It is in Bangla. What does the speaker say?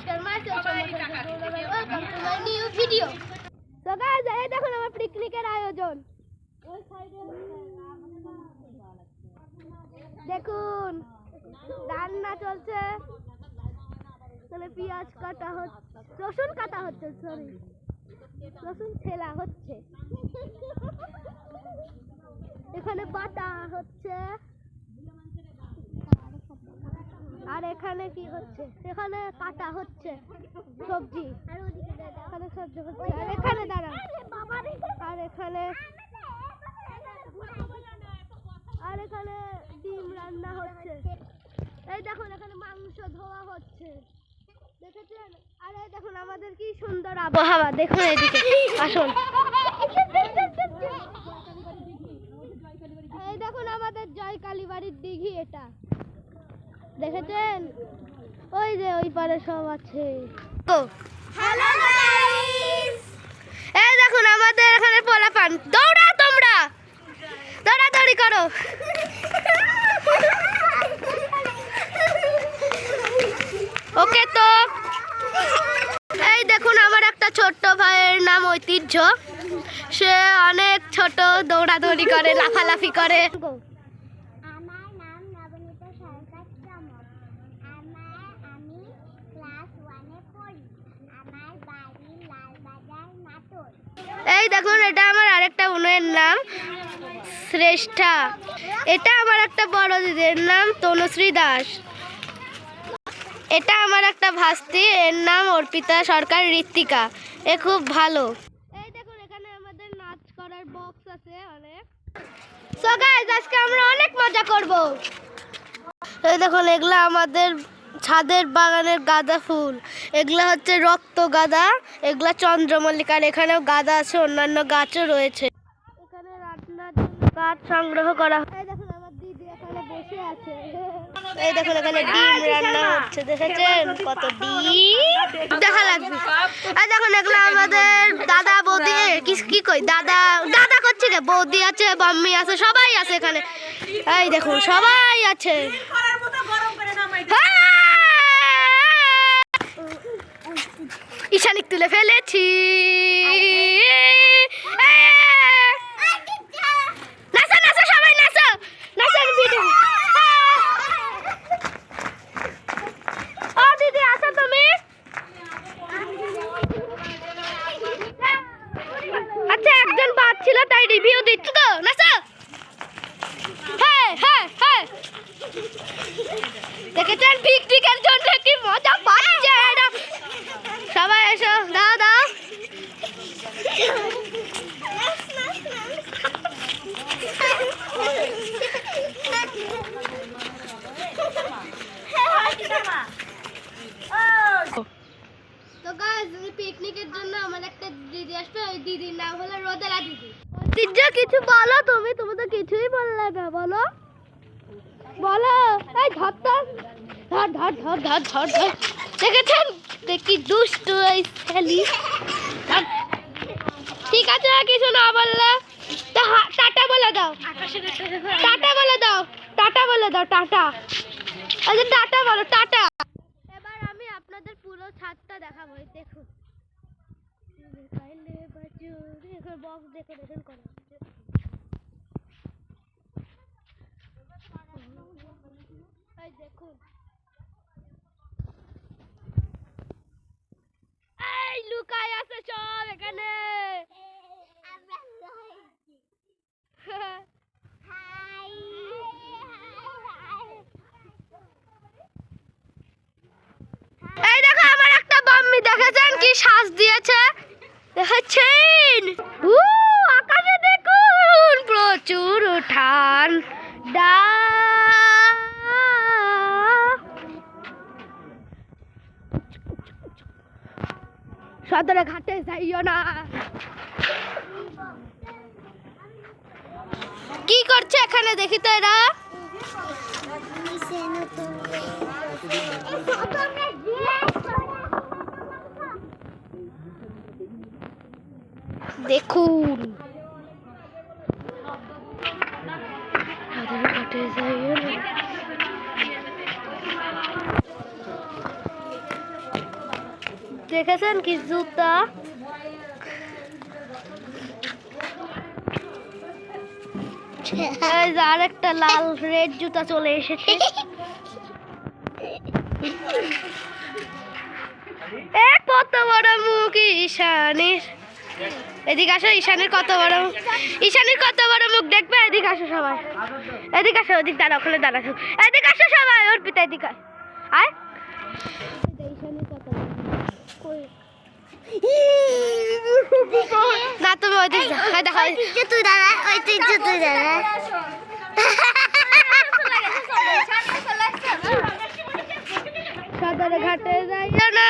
নমস্কার মাই নিউ ভিডিও তো গাইস এই দেখুন আমার পিকনিকের আয়োজন। দেখুন রান্না চলছে। এখানে পেঁয়াজ কাটা হচ্ছে রসুন কাটা হচ্ছে সরি রসুন ছেলা হচ্ছে। এখানে বাটা হচ্ছে। আর এখানে কি হচ্ছে? এখানে কাটা হচ্ছে সবজি। এখানে সবজি হচ্ছে। আর এখানে দাঁড়ান। আর এখানে আর এখানে ডিম রান্না হচ্ছে। এই দেখুন, এখানে মাংস ধোয়া হচ্ছে। দেখেছেন? আর এই দেখুন, আমাদের কি সুন্দর আবহাওয়া। দেখুন এদিকে, আসুন। এই দেখুন, আমাদের জয় কালীবাড়ির দিঘি এটা। দেখেছেন? ওই যে ওই পারে সব আছে। তো এই দেখুন আমাদের এখানে পোলা পান। দৌড়াও তোমরা! দৌড়াদৌড়ি করো। ওকে তো। এই দেখুন আমার একটা ছোট্ট ভাইয়ের নাম ঐতিহ্য। সে অনেক ছোট দৌড়াদৌড়ি করে লাফালাফি করে আমার নাম নবনীতা সরকার চমক আমার আমি ক্লাস ওয়ানে পড়ি আমার বাড়ি লালবাজার নাটোর এই দেখুন, এটা আমার আরেকটা বোনের নাম, শ্রেষ্ঠা। এটা আমার একটা বড় দিদির নাম, তনুশ্রী দাস। এটা আমার একটা ভাস্তি, এর নাম অর্পিতা সরকার ঋত্বিকা। এ খুব ভালো। এই দেখুন, এখানে আমাদের নাচ করার বক্স আছে অনেক। আমরা অনেক মজা করব। এই দেখুন, এগুলো আমাদের ছাদের বাগানের গাঁদা ফুল এগুলা হচ্ছে রক্ত গাঁদা এগুলা চন্দ্রমল্লিকার এখানেও গাঁদা আছে অন্যান্য গাছও রয়েছে এখানে রান্নার কাঠ সংগ্রহ করা এই দেখুন আমার দিদি এখানে বসে আছে এই দেখুন এখানে ডিম রান্না হচ্ছে দেখেছেন কত ডিম দেখা লাগবে এই দেখুন এগুলো আমাদের দাদা বৌদি কি কি কই দাদা দাদা করছে রে বৌদি আছে বাম্মি আছে সবাই আছে এখানে এই দেখুন সবাই আছে ঈশানিক তুলে ফেলেছি নাচো নাচো সবাই নাচো নাচো ভিডিও ও দিদি আসো তুমি আচ্ছা একজন বাদ ছিল তাই রিভিউ দিচ্ছি তো নাচো হ্যাঁ হ্যাঁ হ্যাঁ দেখেছেন পিকনিকের জন্য কি মজা পাচ্ছে এরা সবাই এসো দাও দাও তো গাইস পিকনিকের জন্য আমার একটা দিদি আসবে। ওই দিদির নাম হলো রোদেলা দিদি। ঐতিহ্য কিছু বলো তুমি তুমি তো কিছুই বললে না, বলো। বলো, এই ধর ধর ধর ধর ধর ধর ধর। দেখেছেন? দেখি দুষ্টু এই ছেলি। ঠিক আছে কিছু না বললে। টাটা বলে দাও। টাটা বলে দাও, টাটা বলে দাও, টাটা। আচ্ছা টাটা বলো, টাটা। এবার আমি আপনাদের পুরো ছাদটা দেখাবো দেখুন। দেখুন এই লুকায় আছে সব এখানে আমরা রয়েছি হাই এই দেখো আমার একটা বাম্মি দেখেছেন কি শ্বাস দিয়েছে? দেখেছেন উ আকাশে দেখুন প্রচুর উঠান। ডা। সদরে ঘাটে যাইও না। কি করছে এখানে দেখি তো এরা? দেখুন। দেখেছেন কি জুতা? যে আরেকটা লাল রেড জুতা চলে এসেছে। এ কত বড় মুখ, ঈশানের। এদিকে আসো ঈশানের কত বড় ঈশানের কত বড় মুখ দেখবে? এদিকে আসো সবাই। এদিকে আসো ওদিক দাঁড়া ওখানে দাঁড়া এদিকে আসো সবাই ওর পিতা এদিকে আয়। না তুমি ওই দিক দেখো যে তুই দাঁড়া ওই তুই তুই দাঁড়া। সাঁতারে ঘাটে যাই না।